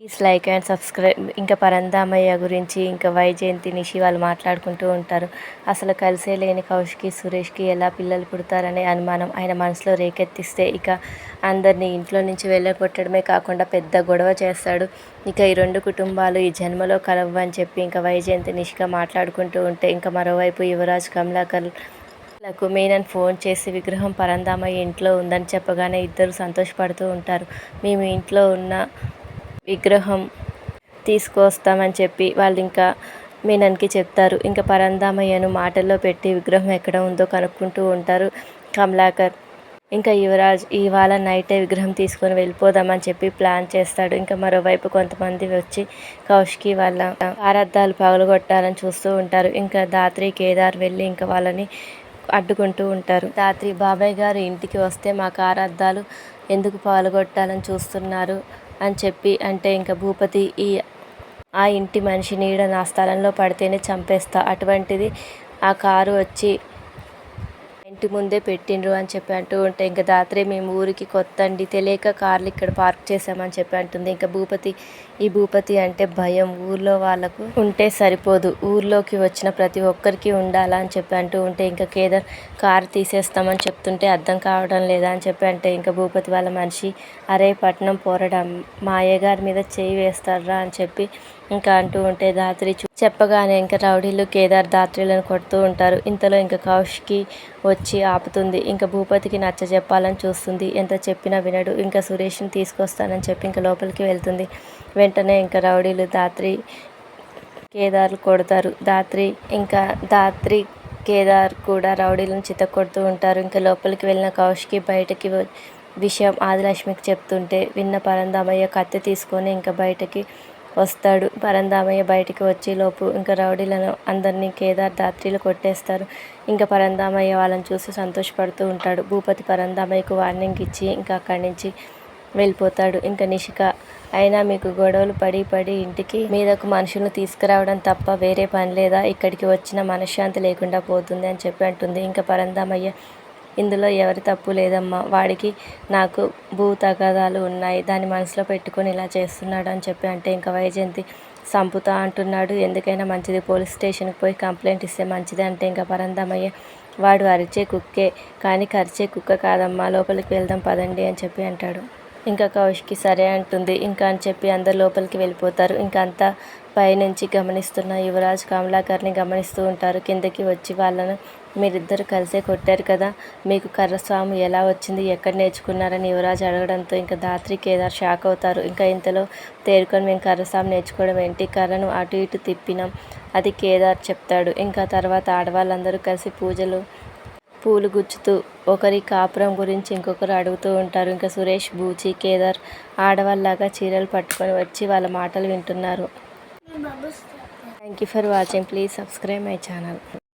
Please like and subscribe. ఇంకా పరందామయ్య గురించి ఇంకా వైజయంతి నిషి వాళ్ళు మాట్లాడుకుంటూ ఉంటారు. అసలు కలిసే లేని కౌష్కి సురేష్కి ఎలా పిల్లలు పుడతారనే అనుమానం ఆయన మనసులో రేకెత్తిస్తే ఇక అందరినీ ఇంట్లో నుంచి వెళ్ళగొట్టడమే కాకుండా పెద్ద గొడవ చేస్తాడు. ఇక ఈ రెండు కుటుంబాలు ఈ జన్మలో కలవని అని చెప్పి ఇంకా వైజయంతి నిషిగా మాట్లాడుకుంటూ ఉంటే ఇంకా మరోవైపు యువరాజ్ కమలాకర్లకు మీనన్ ఫోన్ చేసి విగ్రహం పరంధామయ్య ఇంట్లో ఉందని చెప్పగానే ఇద్దరు సంతోషపడుతూ ఉంటారు. మేము ఇంట్లో ఉన్న విగ్రహం తీసుకొస్తామని చెప్పి వాళ్ళు ఇంకా మీనన్కి చెప్తారు. ఇంకా పరంధామయ్యను మాటల్లో పెట్టి విగ్రహం ఎక్కడ ఉందో కనుక్కుంటూ ఉంటారు కమలాకర్. ఇంకా యువరాజ్ ఇవాళ నైటే విగ్రహం తీసుకొని వెళ్ళిపోదామని చెప్పి ప్లాన్ చేస్తాడు. ఇంకా మరోవైపు కొంతమంది వచ్చి కౌష్కి వాళ్ళ ఆరాధాలు పగలగొట్టాలని చూస్తూ ఉంటారు. ఇంకా దాత్రి కేదార్ వెళ్ళి ఇంకా వాళ్ళని అడ్డుకుంటూ ఉంటారు. రాత్రి బాబాయ్ గారు ఇంటికి వస్తే మా కారు అద్దాలు ఎందుకు పాల్గొట్టాలని చూస్తున్నారు? అని చెప్పి అంటే ఇంకా భూపతి ఈ ఆ ఇంటి మనిషి నీడ నా స్థలంలో పడితేనే చంపేస్తా. అటువంటిది ఆ కారు వచ్చి ఇంటి ముందే పెట్టిండ్రు అని చెప్పి అంటూ ఉంటే ఇంకా దాత్రే మేము ఊరికి కొత్త అండి తెలియక కార్లు ఇక్కడ పార్క్ చేసామని చెప్పి అంటుంది. ఇంకా భూపతి ఈ భూపతి అంటే భయం. ఊర్లో వాళ్ళకు ఉంటే సరిపోదు. ఊర్లోకి వచ్చిన ప్రతి ఒక్కరికి ఉండాలా అని చెప్పి అంటూ ఉంటే ఇంకా కేదార్ కారు తీసేస్తామని చెప్తుంటే అర్థం కావడం లేదా అని చెప్పి అంటే ఇంకా భూపతి వాళ్ళ మనిషి అరే పట్నం పోరడం మా అయ్యగారి మీద చేయి వేస్తారా అని చెప్పి ఇంకా అంటూ ఉంటే దాత్రి చెప్పగానే ఇంకా రౌడీలు కేదార్ దాత్రిలను కొడుతూ ఉంటారు. ఇంతలో ఇంకా కౌష్కి వచ్చి ఆపుతుంది. ఇంకా భూపతికి నచ్చ చెప్పాలని చూస్తుంది. ఎంత చెప్పినా వినడు. ఇంకా సురేష్ని తీసుకొస్తానని చెప్పి ఇంకా లోపలికి వెళ్తుంది. వెంటనే ఇంకా రౌడీలు దాత్రి కేదార్లు కొడతారు. దాత్రి ఇంకా దాత్రి కేదార్ కూడా రౌడీలను చిత్త కొడుతూ ఉంటారు. ఇంకా లోపలికి వెళ్ళిన కౌశికి బయటకి విషయం ఆదిలక్ష్మికి చెప్తుంటే విన్న పరందామయ్య కత్తి తీసుకొని ఇంకా బయటకి వస్తాడు. పరంధామయ్య బయటికి వచ్చేలోపు ఇంకా రౌడీలను అందరినీ కేదార్ దాత్రిలు కొట్టేస్తారు. ఇంకా పరంధామయ్య వాళ్ళని చూసి సంతోషపడుతూ ఉంటాడు. భూపతి పరంధామయ్యకు వార్నింగ్ ఇచ్చి ఇంకా అక్కడి నుంచి వెళ్ళిపోతాడు. ఇంకా నిషిక అయినా మీకు గొడవలు పడి పడి ఇంటికి మీదకు మనుషులను తీసుకురావడం తప్ప వేరే పని లేదా? ఇక్కడికి వచ్చిన మనశ్శాంతి లేకుండా పోతుంది అని చెప్పి అంటుంది. ఇంకా పరంధామయ్య ఇందులో ఎవరి తప్పు లేదమ్మా వాడికి నాకు భూ తగాదాలు ఉన్నాయి దాన్ని మనసులో పెట్టుకొని ఇలా చేస్తున్నాడు అని చెప్పి అంటే ఇంకా వైజయంతి సంపుతా అంటున్నాడు. ఎందుకైనా మంచిది పోలీస్ స్టేషన్కి పోయి కంప్లైంట్ ఇస్తే మంచిది అంటే ఇంకా పరందమయ్య వాడు అరిచే కుక్కే కానీ కరిచే కుక్క కాదమ్మా లోపలికి వెళ్దాం పదండి అని చెప్పి అంటాడు. ఇంకా కౌశికి సరే అంటుంది. ఇంకా అని చెప్పి అందరు లోపలికి వెళ్ళిపోతారు. ఇంకా అంతా పైనుంచి గమనిస్తున్న యువరాజ్ కమలాకర్ని గమనిస్తూ ఉంటారు. కిందకి వచ్చి వాళ్ళను మీరిద్దరు కలిసే కొట్టారు కదా. మీకు కర్రస్వామి ఎలా వచ్చింది? ఎక్కడ నేర్చుకున్నారని యువరాజ్ అడగడంతో ఇంకా దాత్రి కేదార్ షాక్ అవుతారు. ఇంకా ఇంతలో తేరుకొని మేము కర్రస్వామి నేర్చుకోవడం ఏంటి? కర్రను అటు ఇటు తిప్పినాం. అది కేదార్ చెప్తాడు. ఇంకా తర్వాత ఆడవాళ్ళందరూ కలిసి పూజలు పూలు గుచ్చుతూ ఒకరి కాపురం గురించి ఇంకొకరు అడుగుతూ ఉంటారు. ఇంకా సురేష్ బూచి కేదార్ ఆడవాళ్ళలాగా చీరలు పట్టుకొని వచ్చి వాళ్ళ మాటలు వింటున్నారు. Thank you for watching please subscribe my channel